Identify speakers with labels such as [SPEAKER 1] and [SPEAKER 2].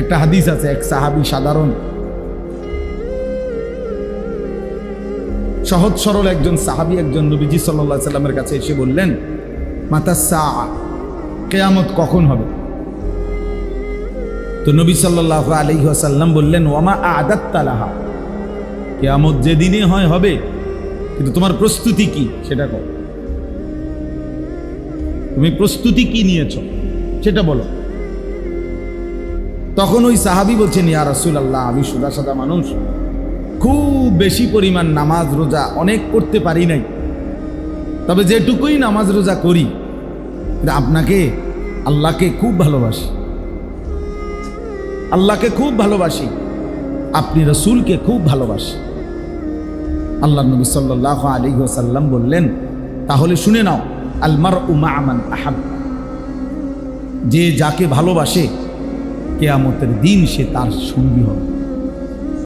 [SPEAKER 1] একটা হাদিস আছে, এক সাহাবি সাধারণ, সহজ সরল একজন সাহাবি, একজন নবীজি সাল্লাহ সাল্লামের কাছে এসে বললেন, মাতা সা, কেয়ামত কখন হবে? তো নবী সাল্লাহ আলী আসাল্লাম বললেন, ওয়ামা আদাত তালাহা কেয়ামত যেদিনে হয়, হবে, কিন্তু তোমার প্রস্তুতি কি সেটা কর তুমি প্রস্তুতি কি নিয়েছ সেটা বলো। তখন ওই সাহাবি বলছেন, ইয়া রাসুল আল্লাহ আমি সোজা সাদা মানুষ। খুব বেশি পরিমাণ নামাজ রোজা অনেক করতে পারি নাই। তবে যেটুকুই নামাজ রোজা করি আপনাকে, আল্লাহকে খুব ভালোবাসি। আল্লাহকে খুব ভালোবাসি। আপনি রসুলকে খুব ভালোবাসি। আল্লাহ নবী সাল্লাহ আলী সাল্লাম বললেন, তাহলে শুনে নাও আলমার উমা আমান আহাব। যে যাকে ভালোবাসে কেয়ামতের দিন সে তার সঙ্গী হবে।